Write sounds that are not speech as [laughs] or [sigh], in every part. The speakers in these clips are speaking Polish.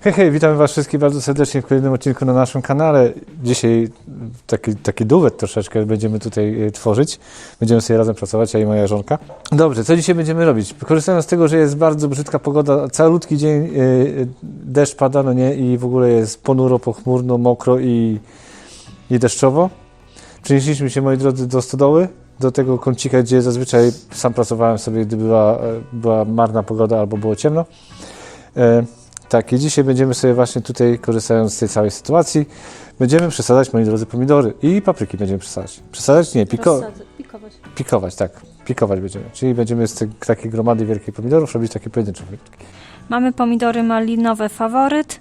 Hej, hej, witamy Was wszystkich bardzo serdecznie w kolejnym odcinku na naszym kanale. Dzisiaj taki, taki duet troszeczkę będziemy tutaj e, tworzyć. Będziemy sobie razem pracować, ja i moja żonka. Dobrze, co dzisiaj będziemy robić? Korzystając z tego, że jest bardzo brzydka pogoda, calutki dzień, e, e, deszcz pada, no nie, i w ogóle jest ponuro, pochmurno, mokro i, i deszczowo. Przenieśliśmy się, moi drodzy, do stodoły, do tego kącika, gdzie zazwyczaj sam pracowałem sobie, gdy była, była marna pogoda albo było ciemno. Tak, i dzisiaj będziemy sobie właśnie tutaj, korzystając z tej całej sytuacji, będziemy przesadzać, moi drodzy, pomidory i papryki będziemy przesadzać. Przesadzać? Nie, piko, Rozsadzę, pikować. pikować, tak. Pikować będziemy. Czyli będziemy z tej, takiej gromady wielkiej pomidorów robić takie pojedyncze pomidorki. Mamy pomidory malinowe faworyt,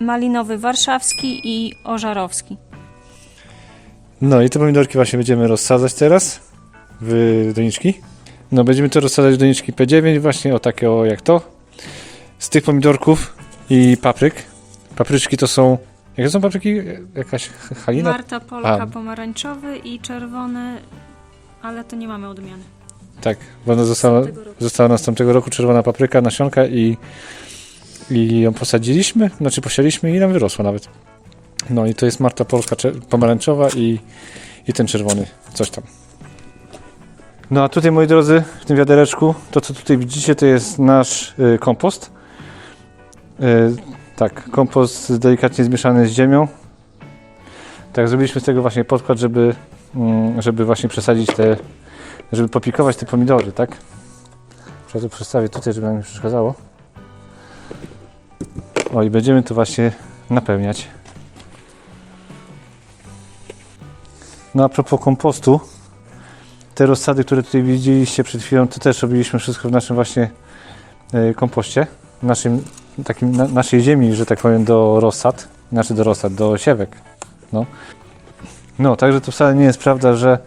malinowy warszawski i ożarowski. No i te pomidorki właśnie będziemy rozsadzać teraz w doniczki. No będziemy to rozsadzać w doniczki P9 właśnie o takie o jak to. Z tych pomidorków i papryk. Papryczki to są... Jakie są papryki? Jakaś halina? Marta Polka A. pomarańczowy i czerwony, ale to nie mamy odmiany. Tak, bo ona została, została nas tamtego roku czerwona papryka, nasionka i, i ją posadziliśmy, znaczy posialiśmy i nam wyrosła nawet. No i to jest Marta Polka pomarańczowa i, i ten czerwony, coś tam. No a tutaj moi drodzy, w tym wiadereczku, to co tutaj widzicie to jest nasz y, kompost. Y, tak, kompost delikatnie zmieszany z ziemią. Tak, zrobiliśmy z tego właśnie podkład, żeby, mm, żeby właśnie przesadzić te żeby popikować te pomidory, tak? Muszę to przestawię tutaj, żeby nam nie przeszkadzało. O, i będziemy to właśnie napełniać. No a propos kompostu, te rozsady, które tutaj widzieliście przed chwilą, to też robiliśmy wszystko w naszym właśnie e, kompoście, naszym, takim, na, naszej ziemi, że tak powiem, do rozsad, znaczy do rozsad, do siewek, no. No, także to wcale nie jest prawda, że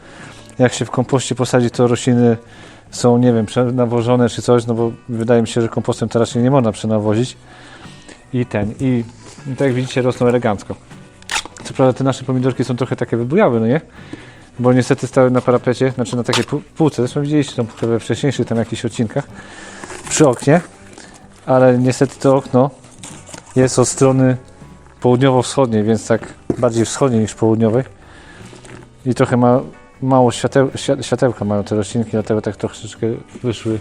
jak się w kompoście posadzi, to rośliny są, nie wiem, przenawożone czy coś, no bo wydaje mi się, że kompostem to raczej nie można przenawozić. I ten, i, i tak jak widzicie, rosną elegancko. Co prawda te nasze pomidorki są trochę takie wybujawe, no nie? Bo niestety stały na parapecie, znaczy na takiej pół- półce, zresztą widzieliście tam we wcześniejszych tam jakichś odcinkach, przy oknie, ale niestety to okno jest od strony południowo-wschodniej, więc tak bardziej wschodniej niż południowej. I trochę ma mało świateł, świa- światełka mają te roślinki, dlatego tak troszeczkę wyszły.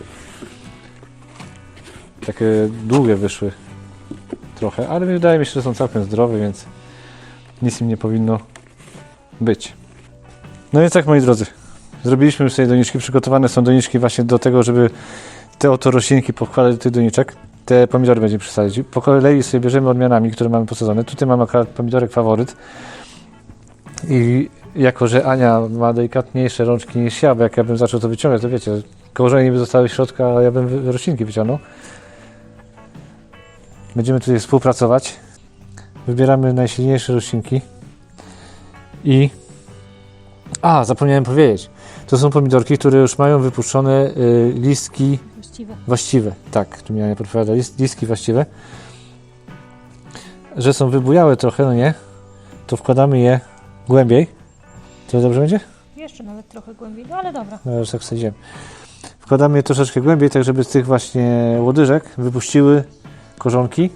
Takie długie wyszły trochę, ale wydaje mi się, że są całkiem zdrowe, więc nic im nie powinno być. No więc tak moi drodzy, zrobiliśmy już sobie doniczki, przygotowane są doniczki właśnie do tego, żeby te oto roślinki pokładać do tych doniczek. Te pomidory będziemy przesadzić. Po kolei sobie bierzemy odmianami, które mamy posadzone. Tutaj mamy akurat pomidorek faworyt. I jako, że Ania ma delikatniejsze rączki niż ja, bo jak ja bym zaczął to wyciągać, to wiecie, korzenie by zostały w środku, a ja bym roślinki wyciągnął. Będziemy tutaj współpracować. Wybieramy najsilniejsze roślinki. I... A, zapomniałem powiedzieć. To są pomidorki, które już mają wypuszczone y, listki Właściwe. właściwe. Tak, tu miałem podpowiada, listki właściwe. Że są wybujałe trochę, no nie? To wkładamy je głębiej. To dobrze będzie? Jeszcze nawet trochę głębiej, no ale dobra. No już tak wsadziłem. Wkładamy je troszeczkę głębiej, tak żeby z tych właśnie łodyżek wypuściły korzonki.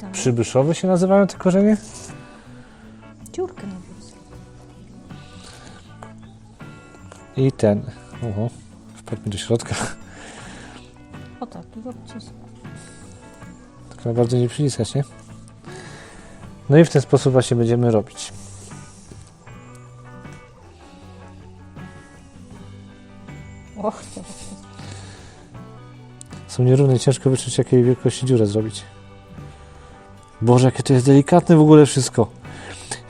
Tam przybyszowe się nazywają te korzenie? dziurkę na wóz. I ten. Oho, wpadł mi do środka. O tak, dużo przycisku. Tylko bardzo nie przyciskać, nie? No i w ten sposób właśnie będziemy robić. Och, to Są nierówne ciężko wyczuć, jakiej wielkości dziurę zrobić. Boże, jakie to jest delikatne w ogóle wszystko.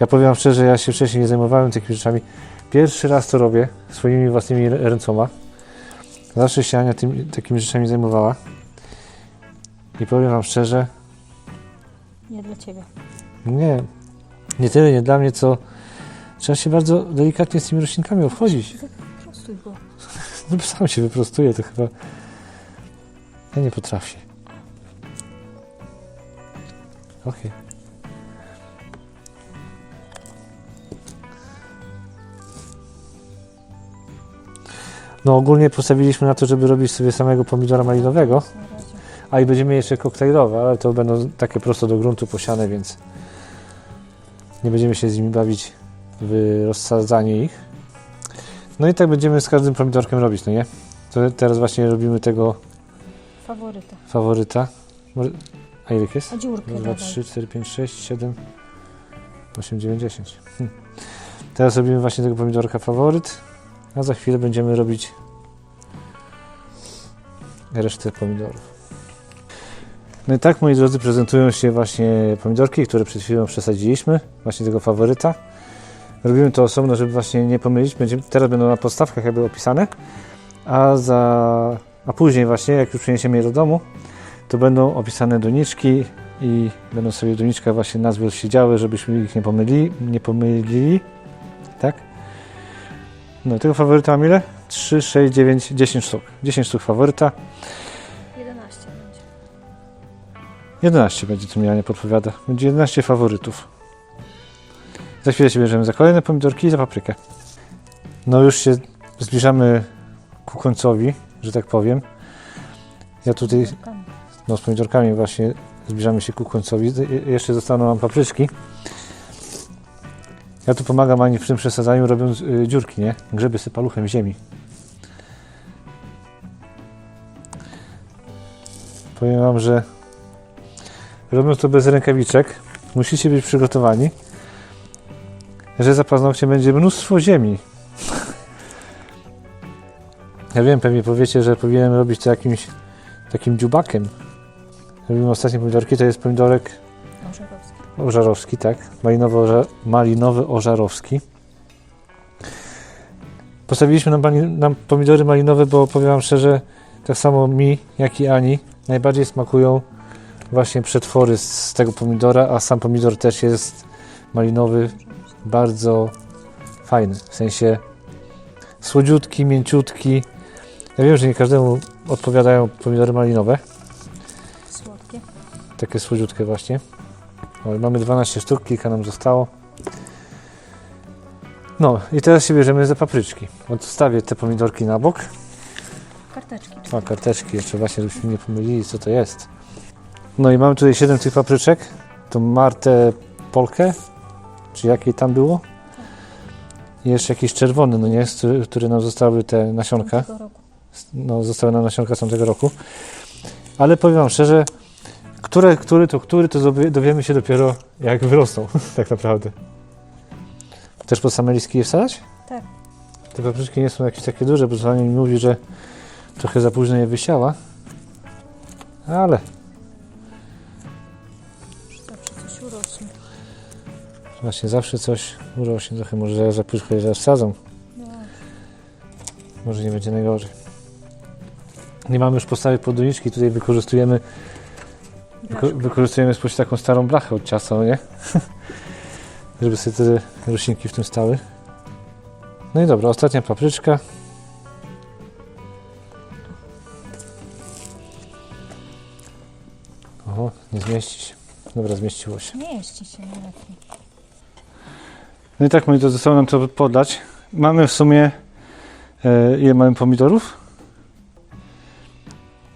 Ja powiem wam szczerze, ja się wcześniej nie zajmowałem takimi rzeczami. Pierwszy raz to robię swoimi własnymi rę- ręcoma. Zawsze się Ania tymi, takimi rzeczami zajmowała. I powiem wam szczerze, nie dla ciebie. nie, nie tyle nie dla mnie, co trzeba się bardzo delikatnie z tymi roślinkami obchodzić. Prostuj go. No sam się wyprostuje, to chyba... Ja nie potrafię. Okej. No ogólnie postawiliśmy na to, żeby robić sobie samego pomidora malinowego. A i będziemy jeszcze koktajlowe, ale to będą takie prosto do gruntu posiane, więc nie będziemy się z nimi bawić w rozsadzanie ich. No i tak będziemy z każdym pomidorkiem robić, no nie? To teraz właśnie robimy tego Faworyta. faworyta. Może- A ile jest? A dziurkę 2, dodaj. 3, 4, 5, 6, 7, 8, 9, 10. Hm. Teraz robimy właśnie tego pomidorka faworyt, a za chwilę będziemy robić resztę pomidorów. No i tak, moi drodzy, prezentują się właśnie pomidorki, które przed chwilą przesadziliśmy, właśnie tego faworyta. Robimy to osobno, żeby właśnie nie pomylić. Będziemy, teraz będą na podstawkach jakby opisane, a, za, a później właśnie, jak już przyniesiemy je do domu, to będą opisane doniczki i będą sobie w doniczkach właśnie nazwy siedziały, żebyśmy ich nie pomylili, nie pomylili. Tak? No, tego faworyta mam ile? 3, 6, 9, 10 sztuk. 10 sztuk faworyta. 11 będzie. 11 będzie tu miała, nie podpowiada. Będzie 11 faworytów. Za chwilę się bierzemy za kolejne pomidorki i za paprykę. No już się zbliżamy ku końcowi, że tak powiem. Ja tutaj no z pomidorkami właśnie zbliżamy się ku końcowi. Je- Jeszcze zostaną nam papryczki. Ja tu pomagam Ani w tym przesadzaniu, robiąc y, dziurki, nie? Grzyby sypaluchem ziemi. Powiem Wam, że robiąc to bez rękawiczek, musicie być przygotowani, że za paznokciem będzie mnóstwo ziemi. [laughs] Ja wiem, pewnie powiecie, że powinienem robić to jakimś takim dziubakiem. Robimy ostatnie pomidorki, to jest pomidorek Orzechowski. Ożarowski, tak? Malinowy, orza, malinowy ożarowski. Postawiliśmy na, mali- na pomidory malinowe, bo powiem Wam szczerze, tak samo mi, jak i Ani, najbardziej smakują właśnie przetwory z, z tego pomidora, a sam pomidor też jest malinowy, bardzo fajny. W sensie słodziutki, mięciutki. Ja wiem, że nie każdemu odpowiadają pomidory malinowe, Słodkie. takie słodziutkie właśnie. Mamy 12 sztuk, kilka nam zostało. No i teraz się bierzemy za papryczki. Odstawię te pomidorki na bok. Karteczki. O, karteczki jeszcze właśnie, żebyśmy nie pomylili, co to jest. No i mamy tutaj 7 tych papryczek. Tą Martę Polkę, czy jakiej tam było. I jeszcze jakiś czerwony, no nie, które nam zostały te nasionka no, zostały nam nasionka z tamtego roku. Ale powiem Wam szczerze, które, który to który, to dowie- dowiemy się dopiero jak wyrosną, [laughs] tak naprawdę. Też pod same listki je wsadzać? Tak. Te papryczki nie są jakieś takie duże, bo Zania mi mówi, że trochę za późno je wysiała. Ale Zawsze coś urośnie. właśnie zawsze coś urośnie. Trochę może za późno je zasadzą. No. Może nie będzie najgorzej. Nie mamy już podstawy pod doniczki, tutaj wykorzystujemy Wyko- wykorzystujemy spoś taką starą blachę od ciasta, no nie? [laughs] Żeby sobie te roślinki w tym stały. No i dobra, ostatnia papryczka. Oho, nie zmieści się. Dobra, zmieściło się. Mieści się najlepiej. No i tak, moi drodzy, zostało nam to podlać. Mamy w sumie, e, ile mamy pomidorów?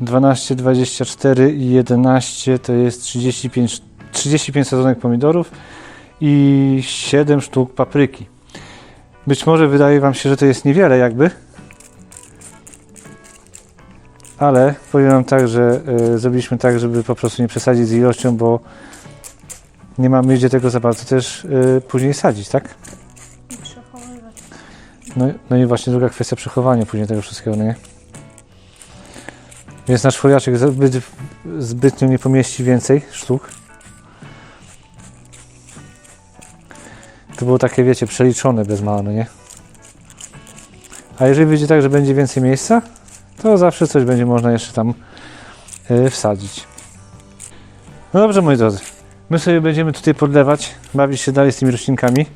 12, 24 i 11 to jest 35, 35 sadzonek pomidorów i 7 sztuk papryki. Być może wydaje Wam się, że to jest niewiele jakby, ale powiem Wam tak, że e, zrobiliśmy tak, żeby po prostu nie przesadzić z ilością, bo nie mamy gdzie tego za bardzo też e, później sadzić, tak? No, no i właśnie druga kwestia przechowania później tego wszystkiego, no nie? Więc nasz foliaczek zbyt, zbytnio nie pomieści więcej sztuk. To było takie, wiecie, przeliczone bez mała, no nie? A jeżeli wyjdzie tak, że będzie więcej miejsca, to zawsze coś będzie można jeszcze tam yy, wsadzić. No dobrze, moi drodzy. My sobie będziemy tutaj podlewać, bawić się dalej z tymi roślinkami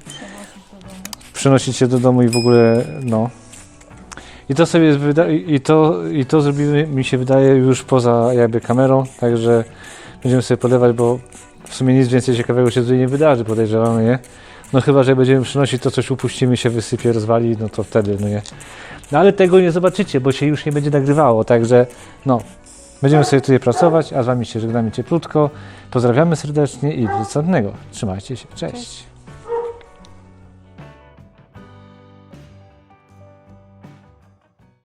przenosić się do domu i w ogóle, no. I to sobie wyda- i to, i to zrobimy, mi się wydaje, już poza jakby kamerą, także będziemy sobie podlewać, bo w sumie nic więcej ciekawego się tutaj nie wydarzy, podejrzewamy, nie? No chyba, że będziemy przynosić, to coś upuścimy, się wysypie, rozwali, no to wtedy, no nie. No ale tego nie zobaczycie, bo się już nie będzie nagrywało, także no, Będziemy sobie tutaj pracować, a z Wami się żegnamy cieplutko. Pozdrawiamy serdecznie i do następnego. Trzymajcie się. Cześć.